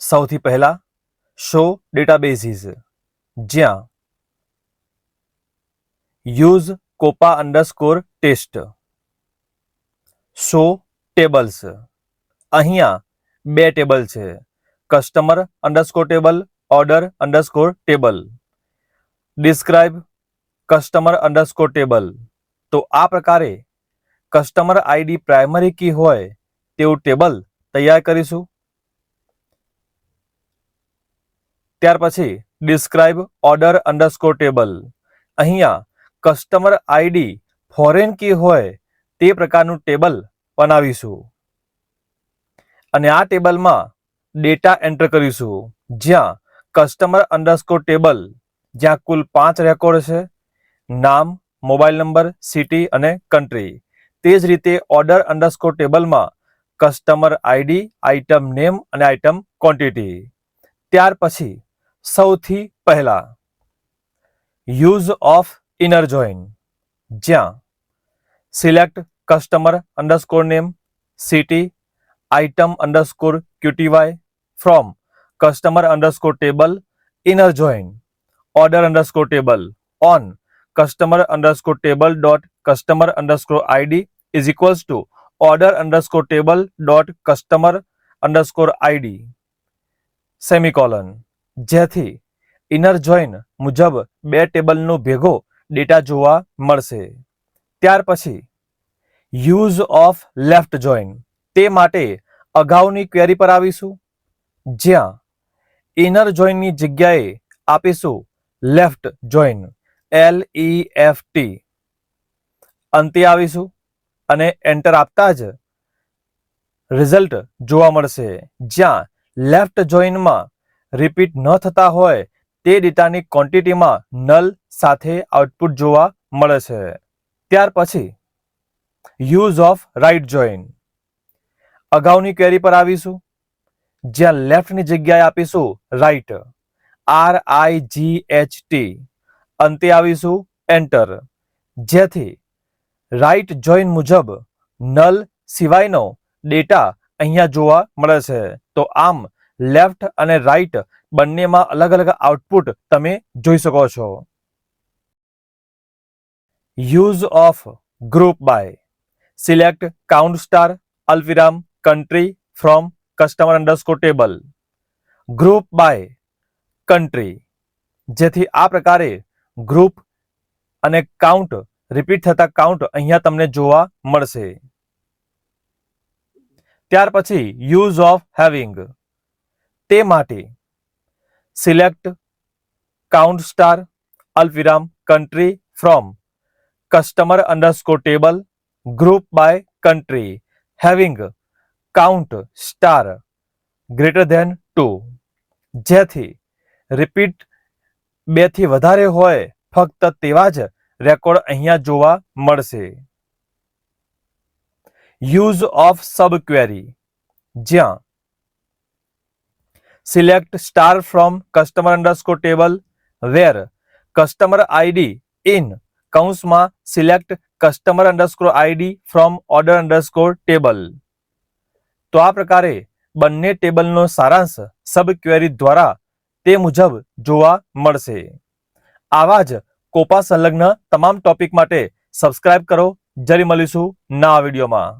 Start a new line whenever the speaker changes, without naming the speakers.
સૌથી પહેલા show databases જ્યાં use copa underscore test show tables અહીંયા બે ટેબલ છે. Customer underscore table order underscore table describe customer underscore table તો આ પ્રકારે કસ્ટમર આઈડી પ્રાઇમરી કી હોય તેવું ટેબલ તૈયાર કરીશું. ત્યાર પછી ડિસ્ક્રાઇબ ઓર્ડર અંડરસ્કોર ટેબલ અહીંયા કસ્ટમર આઈડી ફોરેન કી હોય તે પ્રકારનું ટેબલ બનાવીશું. અને આ ટેબલમાં ડેટા એન્ટર કરીશું. જ્યાં કસ્ટમર અંડરસ્કોર ટેબલ જ્યાં કુલ પાંચ રેકોર્ડ છે, નામ મોબાઈલ નંબર સિટી અને કન્ટ્રી તે જ રીતે ઓર્ડર અંડરસ્કોર ટેબલમાં કસ્ટમર આઈડી આઇટમ નેમ અને આઇટમ ક્વોન્ટિટી ત્યાર પછી સૌથી પહેલા. Use of inner join. જ્યાં. Select customer underscore name, city, item underscore QTY, from, customer underscore table, inner join. Order underscore table. On, customer underscore table dot customer underscore ID is equals to order underscore table dot customer underscore ID. Semicolon. જેથી inner join મુજબ બે ટેબલનો ભેગો data જોવા મળશે. ત્યાર પછી use of left join તે માટે અગાઉની ક્વેરી પર આવીશું. જ્યાં ઇનર જોઈનની જગ્યાએ આપીશું left join L E F T અંતે આવીશું અને એન્ટર આપતા જ રિઝલ્ટ જોવા મળશે. જ્યાં લેફ્ટ જોઈનમાં રિપીટ ન થતા હોય, તે ડેટાની ક્વોન્ટિટીમાં નલ સાથે આઉટપુટ જોવા મળે છે. ત્યાર પછી યુઝ ઓફ રાઇટ જોઈન અગાઉની ક્વેરી પર આવીશું. જ્યાં લેફ્ટની જગ્યાએ આપીશું right R I G H T અંતે આવીશું એન્ટર જેથી રાઇટ જોઈન મુજબ નલ સિવાયનો ડેટા અહીંયા જોવા મળે છે. તો આમ લેફ્ટ અને રાઈટ બંનેમાં અલગ અલગ આઉટપુટ તમે જોઈ શકો છો. Use of group by. Select count star અલ્પિરામ country from customer underscore table group by country જેથી આ પ્રકારે ગ્રુપ અને કાઉન્ટ, રિપીટ થતા કાઉન્ટ અહીંયા તમને જોવા મળશે. ત્યાર પછી યુઝ ઓફ હેવિંગ. તે માટે select count star અલ્વિરામ country from customer underscore table group by country having count star greater than two જેથી રિપીટ બેથી વધારે હોય, ફક્ત તેવા જ રેકોર્ડ અહીંયા જોવા મળશે. યુઝ ઓફ સબ ક્વેરી જ્યાં select star from customer underscore table where customer ID in કૌંસમાં select customer underscore ID from order underscore table તો આ પ્રકારે બંને ટેબલનો સારાંશ સબ ક્વેરી દ્વારા તે મુજબ જોવા મળશે. આવા જ કોપા સંલગ્ન તમામ ટોપિક માટે સબસ્ક્રાઇબ કરો. જરી મળીશું ના વિડીયોમાં.